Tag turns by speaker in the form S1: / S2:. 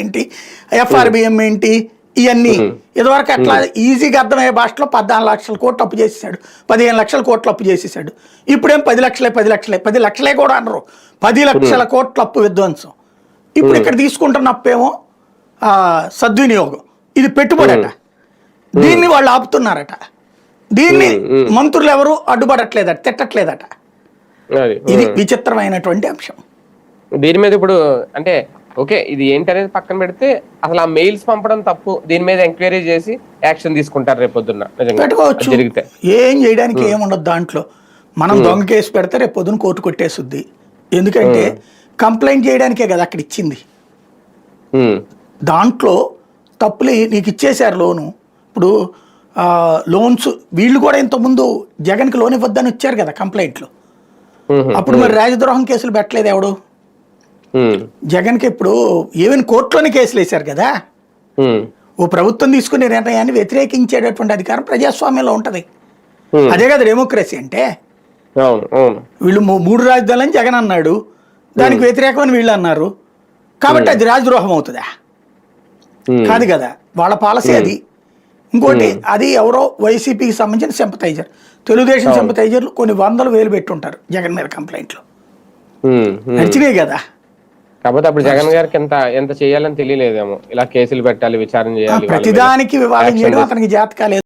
S1: ఏంటి? ఎఫ్ఆర్బిఎం ఏంటి? ఇవన్నీ ఇదివరకు అట్లా ఈజీగా అర్థమయ్యే భాషలో పద్నాలుగు లక్షల కోట్లు అప్పు చేసేసాడు. పదిహేను లక్షల కోట్లు అప్పు చేసేసాడు. ఇప్పుడేం పది లక్షలే పది లక్షలే పది లక్షలే కూడా అనరు. పది లక్షల కోట్ల అప్పు విధ్వంసం. ఇప్పుడు ఇక్కడ తీసుకుంటున్న అప్పేమో సద్వినియోగం. ఇది పెట్టుబడి అట దీన్ని వాళ్ళు ఆపుతున్నారట. దీన్ని మంత్రులు ఎవరు? అడ్డుపడట్లేదట తిట్టట్లేదట. ఇది విచిత్రమైనటువంటి అంశం.
S2: దీని మీద ఇప్పుడు అంటే ఓకే ఇది ఏంటి అనేది పక్కన పెడితే అసలు ఆ మెయిల్స్ పంపడం తప్పు. దీని మీద ఎంక్వైరీ చేసి యాక్షన్ తీసుకుంటారు రేపు పొద్దున్న నిజంగా
S1: పెట్టుకోవచ్చు.
S2: జరిగితే.
S1: ఏం చేయడానికి ఏముండదు దాంట్లో. మనం దొంగ కేసు పెడితే రేపు పొద్దున కోర్టు కొట్టేసుద్ది. ఎందుకంటే కంప్లైంట్ చేయడానికే కదా అక్కడ ఇచ్చింది. దాంట్లో తప్పులు నీకు ఇచ్చేశారు లోను. ఇప్పుడు లోన్స్ వీళ్ళు కూడా ఇంతకుముందు జగన్కి లోన్ ఇవ్వద్దని వచ్చారు కదా కంప్లైంట్లు. అప్పుడు మరి రాజద్రోహం కేసులు పెట్టలేదు ఎవడు? జగన్కి ఇప్పుడు ఈవెన్ కోర్టులోనే కేసులు వేశారు కదా.
S2: ఉమ్,
S1: ఓ ప్రభుత్వం తీసుకునే నిర్ణయాన్ని వ్యతిరేకించేటటువంటి అధికారం ప్రజాస్వామ్యంలో ఉంటుంది.
S2: ఉమ్.
S1: అదే కదా డెమోక్రసీ అంటే. వీళ్ళు మూడు రాజధానులని జగన్ అన్నాడు. దానికి వ్యతిరేకమని వీళ్ళు అన్నారు. కాబట్టి అది రాజద్రోహం అవుతుందా? కాదు కదా. వాళ్ళ పాలసీ అది. ఇంకోటి అది ఎవరో వైసీపీకి సంబంధించిన సింపతైజర్. తెలుగుదేశం సింపతైజర్లు కొన్ని వందలు వేలు పెట్టుంటారు జగన్ మీద కంప్లైంట్లు. నడిచినాయి కదా.
S2: కాకపోతే అప్పుడు జగన్ గారికి ఎంత ఎంత చేయాలని తెలియలేదేమో ఇలా కేసులు పెట్టాలి విచారణ చేయాలి.
S1: ప్రతిదానికి వివాదం చేయడం అతనికి జాతకాలేదు